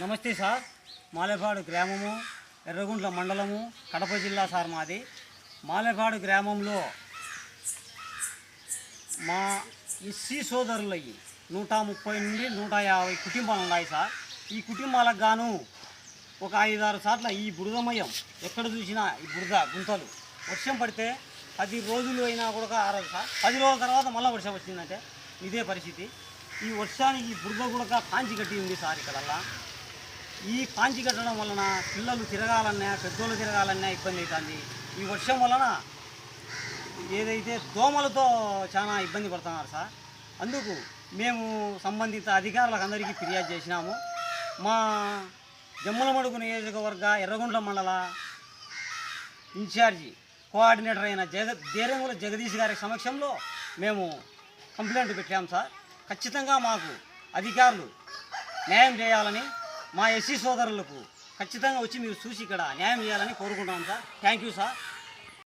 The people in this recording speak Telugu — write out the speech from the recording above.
నమస్తే సార్. మాలేపాడు గ్రామము ఎర్రగుంట్ల మండలము కడప జిల్లా సార్ మాది. మాలేపాడు గ్రామంలో మా ఎస్సీ సోదరులయ్యి నూట ముప్పై నుండి నూట యాభై కుటుంబాలు ఉన్నాయి సార్. ఈ కుటుంబాలకు గాను ఒక ఐదారు సార్లు ఈ బురదమయం ఎక్కడ చూసినా ఈ బురద గుంతలు వర్షం పడితే పది రోజులు అయినా కూడా ఆరదు సార్. పది రోజుల తర్వాత మళ్ళీ వర్షం వచ్చిందంటే ఇదే పరిస్థితి. ఈ వర్షానికి బురద కూడా కాంచి కట్టి ఉంది సార్ ఇక్కడల్లా ఈ కాంచి కట్టడం వలన పిల్లలు తిరగాలన్నా పెద్దోళ్ళు తిరగాలన్నా ఇబ్బంది అవుతుంది. ఈ వర్షం వలన ఏదైతే దోమలతో చాలా ఇబ్బంది పడుతున్నారు సార్ అందుకు మేము సంబంధిత అధికారులకు అందరికీ ఫిర్యాదు చేసినాము. మా జమ్మలమడుగు నియోజకవర్గ ఎర్రగుండ్ల మండల ఇన్ఛార్జి కోఆర్డినేటర్ అయిన జగ దేరంగుల జగదీష్ గారి సమక్షంలో మేము కంప్లైంట్ పెట్టాము సార్. ఖచ్చితంగా మాకు అధికారులు న్యాయం చేయాలని మా ఎస్సీ సోదరులకు ఖచ్చితంగా వచ్చి మీరు చూసి ఇక్కడ న్యాయం చేయాలని కోరుకుంటున్నాం సార్. Thank you sir